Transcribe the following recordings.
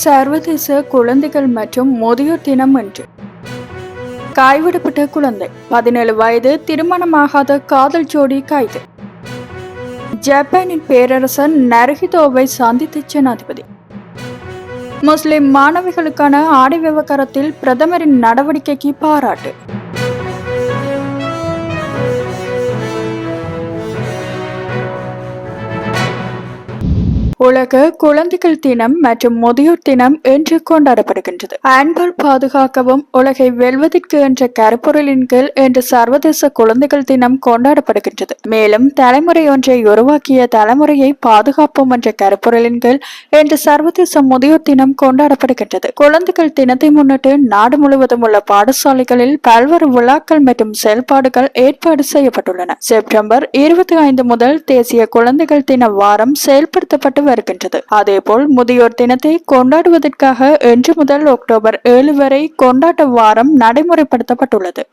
சர்வதேச குழந்தைகள் மற்றும் முதியோர் தினம் என்று கைவிடப்பட்ட குழந்தை பதினேழு வயது திருமணமாகாத காதல் ஜோடி கைது. ஜப்பானின் பேரரசர் நரஹிதோவை சந்தித்த ஜனாதிபதி. முஸ்லிம் மாணவிகளுக்கான ஆடை விவகாரத்தில் பிரதமரின் நடவடிக்கைக்கு பாராட்டு. உலக குழந்தைகள் தினம் மற்றும் முதியோர் தினம் இன்று கொண்டாடப்படுகின்றது. அன்பால் பாதுகாக்கவும் உலகை வெல்வதற்கு என்ற கருப்பொருளின் கீழ் இன்று சர்வதேச குழந்தைகள் தினம் கொண்டாடப்படுகின்றது. மேலும் தலைமுறை ஒன்றை உருவாக்கிய தலைமுறையை பாதுகாப்போம் என்ற கருப்பொருளின் கீழ் இன்று சர்வதேச முதியோர் தினம் கொண்டாடப்படுகின்றது. குழந்தைகள் தினத்தை முன்னிட்டு நாடு முழுவதும் உள்ள பாடசாலைகளில் பல்வேறு விழாக்கள் மற்றும் செயல்பாடுகள் ஏற்பாடு செய்யப்பட்டுள்ளன. செப்டம்பர் இருபத்தி ஐந்து முதல் தேசிய குழந்தைகள் தின வாரம் செயல்படுத்தப்பட்டு வருகின்றது. அதேபோல் முதியோர் தினத்தை கொண்டாடுவதற்காக இன்று முதல் அக்டோபர் ஏழு வரை கொண்டாட்ட வாரம் நடைமுறைப்படுத்தப்பட்டுள்ளது.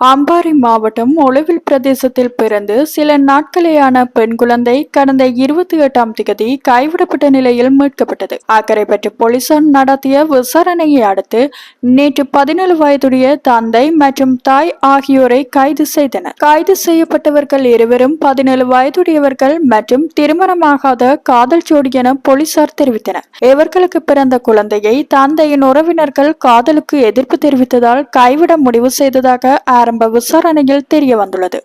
அம்பாறை மாவட்டம் ஒளிவில் பிரதேசத்தில் பிறந்து சில நாட்களேயான பெண் குழந்தை கடந்த இருபத்தி எட்டாம் திகதி கைவிடப்பட்ட நிலையில் மீட்கப்பட்டது. அக்கரைப்பற்று போலீசார் நடத்திய விசாரணையை அடுத்து நேற்று பதினேழு வயதுடைய தந்தை மற்றும் தாய் ஆகியோரை கைது செய்தனர். கைது செய்யப்பட்டவர்கள் இருவரும் பதினேழு வயதுடையவர்கள் மற்றும் திருமணமாகாத காதல் ஜோடி என போலீசார் தெரிவித்தனர். இவர்களுக்கு பிறந்த குழந்தையை தந்தையின் உறவினர்கள் காதலுக்கு எதிர்ப்பு தெரிவித்ததால் கைவிட முடிவு செய்ததாக ஆரம்ப விசாரணையில் தெரிய வந்துள்ளது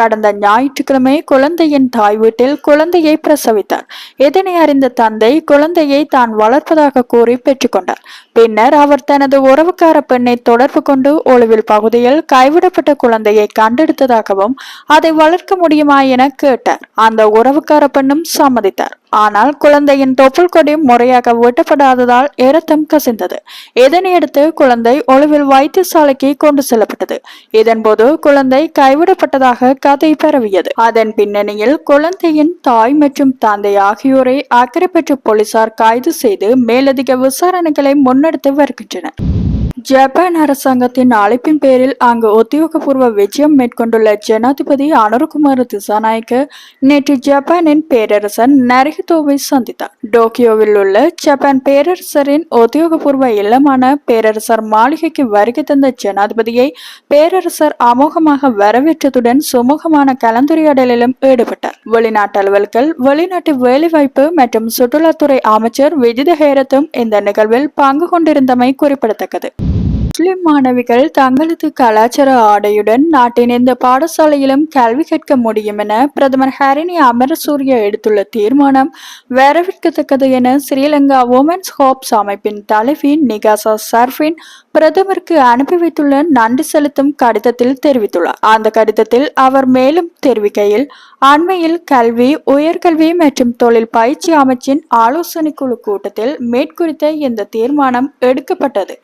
கடந்த ஞாயிற்றுக்கிழமை குழந்தையின் தாய் வீட்டில் குழந்தையை பிரசவித்தார். இதனை அறிந்த தந்தை குழந்தையை தான் வளர்ப்பதாக கூறி பெற்றுக்கொண்டார். பின்னர் அவர் தனது உறவுக்கார பெண்ணை தொடர்பு கொண்டு ஒளிவில் பகுதியில் கைவிடப்பட்ட குழந்தையை கண்டெடுத்ததாகவும் அதை வளர்க்க முடியுமா என கேட்டார். அந்த உறவுக்கார பெண்ணும் சம்மதித்தார். ஆனால் குழந்தையின் தொப்புள் கொடி முறையாக வெட்டப்படாததால் இரத்தம் கசிந்தது. இதனையடுத்து குழந்தை ஒளிவில் வைத்தியசாலைக்கு கொண்டு செல்லப்பட்டது? இதன்போது குழந்தை கைவிடப்பட்டதாக கதை பரவியது. அதன் பின்னணியில் குழந்தையின் தாய் மற்றும் தந்தை ஆகியோரை அக்கரைப்பற்று போலீசார் கைது செய்து மேலதிக விசாரணைகளை முன்னெடுத்து வருகின்றனர். ஜப்பான் அரசாங்கத்தின் அழைப்பின் பேரில் அங்கு உத்தியோகபூர்வ விஜயம் மேற்கொண்டுள்ள ஜனாதிபதி அனுருகுமார் திசாநாயக்க நேற்று ஜப்பானின் பேரரசர் நரஹிதோவை சந்தித்தார். டோக்கியோவில் உள்ள ஜப்பான் பேரரசரின் உத்தியோகபூர்வ இல்லமான பேரரசர் மாளிகைக்கு வருகை தந்த ஜனாதிபதியை பேரரசர் அமோகமாக வரவேற்றதுடன் சுமூகமான கலந்துரையாடலிலும் ஈடுபட்டார். வெளிநாட்டு அலுவல்கள் வெளிநாட்டு வேலைவாய்ப்பு மற்றும் சுற்றுலாத்துறை அமைச்சர் விஜித ஹேரத்தும் இந்த நிகழ்வில் பங்கு கொண்டிருந்தமை குறிப்பிடத்தக்கது. முஸ்லிம் மாணவிகள் தங்களது கலாச்சார ஆடையுடன் நாட்டின் எந்த பாடசாலையிலும் கல்வி கற்க முடியும் என பிரதமர் ஹரிணி அமரசூரிய எடுத்துள்ள தீர்மானம் வரவேற்கத்தக்கது என ஸ்ரீலங்கா உமன்ஸ் ஹோப்ஸ் அமைப்பின் தலைவி நிகாசா சர்ஃபின் பிரதமருக்கு அனுப்பி வைத்துள்ள நன்றி செலுத்தும் கடிதத்தில் தெரிவித்துள்ளார். அந்த கடிதத்தில் அவர் மேலும் தெரிவிக்கையில் அண்மையில் கல்வி உயர்கல்வி மற்றும் தொழில் பயிற்சி அமைச்சின் ஆலோசனை குழு கூட்டத்தில் மேற்குறித்த இந்த தீர்மானம் எடுக்கப்பட்டது.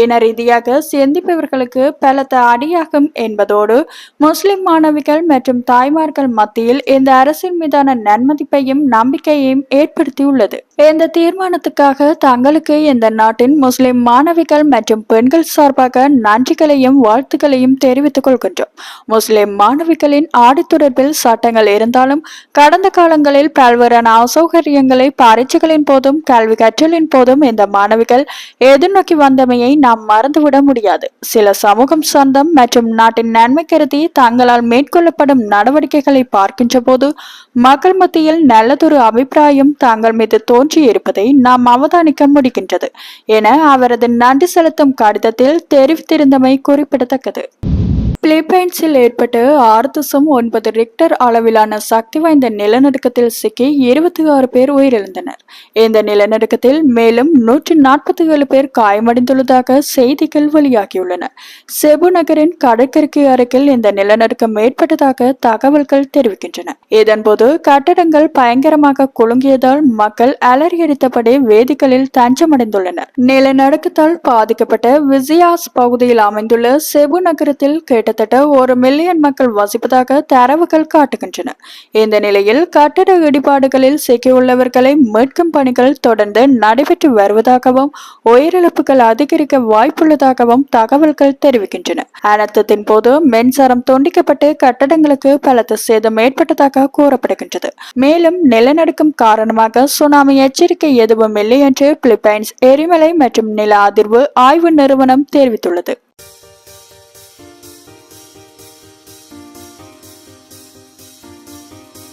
இன ரீதியாக சிந்திப்பவர்களுக்கு பலத்த அடியாகும் என்பதோடு முஸ்லிம் மாணவிகள் மற்றும் தாய்மார்கள் மத்தியில் இந்த அரசின் மீதான நன்மதிப்பையும் நம்பிக்கையையும் ஏற்படுத்தியுள்ளது. இந்த தீர்மானத்துக்காக தங்களுக்கு இந்த நாட்டின் முஸ்லிம் மாணவிகள் மற்றும் பெண்கள் சார்பாக நன்றிகளையும் வாழ்த்துக்களையும் தெரிவித்துக் கொள்கின்றோம். முஸ்லிம் மாணவிகளின் ஆடை தொடர்பில் சட்டங்கள் இருந்தாலும் கடந்த காலங்களில் பல்வேறான அசௌகரியங்களை பரீட்சைகளின் போதும் கல்வி கற்றலின் போதும் இந்த மாணவிகள் எதிர்நோக்கி வந்தமையை நாம் மறந்துவிட முடியாது. சில சமூகம் சொந்தம் மற்றும் நாட்டின் நன்மை கருதி தங்களால் மேற்கொள்ளப்படும் நடவடிக்கைகளை பார்க்கின்ற போது மக்கள் மத்தியில் நல்லதொரு அபிப்பிராயம் தாங்கள் மீது தோன்றி இருப்பதை நாம் அவதானிக்க முடிகின்றது. என அவரது நன்றி செலுத்தும் கடிதத்தில் தெரிவித்திருந்தமை குறிப்பிடத்தக்கது. பிலிப்பைன்ஸில் ஏற்பட்ட ஆறு தசம் ஒன்பது ரிக்டர் அளவிலான சக்தி வாய்ந்த நிலநடுக்கத்தில் சிக்கி இருபத்தி ஆறு பேர் உயிரிழந்தனர். இந்த நிலநடுக்கத்தில் மேலும் நூற்றி நாற்பத்தி ஏழு பேர் காயமடைந்துள்ளதாக செய்திகள் வெளியாகியுள்ளன. செபு நகரின் கடற்கரைக்கு அருகில் இந்த நிலநடுக்கம் ஏற்பட்டதாக தகவல்கள் தெரிவிக்கின்றன. இதன்போது கட்டடங்கள் பயங்கரமாக குலுங்கியதால் மக்கள் அலறியடித்தபடி வேதிகளில் தஞ்சமடைந்துள்ளனர். நிலநடுக்கத்தால் பாதிக்கப்பட்ட விசியாஸ் பகுதியில் அமைந்துள்ள செபு நகரத்தில் கேட்ட கிட்டத்தட்ட ஒரு மில்லியன் மக்கள் வசிப்பதாக தரவுகள் காட்டுகின்றன. இந்த நிலையில் கட்டட இடிபாடுகளில் சிக்கியுள்ளவர்களை மீட்கும் பணிகள் தொடர்ந்து நடைபெற்று வருவதாகவும் உயிரிழப்புகள் அதிகரிக்க வாய்ப்புள்ளதாகவும் தகவல்கள் தெரிவிக்கின்றன. அனர்த்தத்தின் போது மின்சாரம் துண்டிக்கப்பட்டு கட்டடங்களுக்கு பலத்த சேதம் ஏற்பட்டதாக கூறப்படுகின்றது. மேலும் நிலநடுக்கம் காரணமாக சுனாமி எச்சரிக்கை எதுவும் இல்லை என்று பிலிப்பைன்ஸ் எரிமலை மற்றும் நில அதிர்வு ஆய்வு நிறுவனம் தெரிவித்துள்ளது.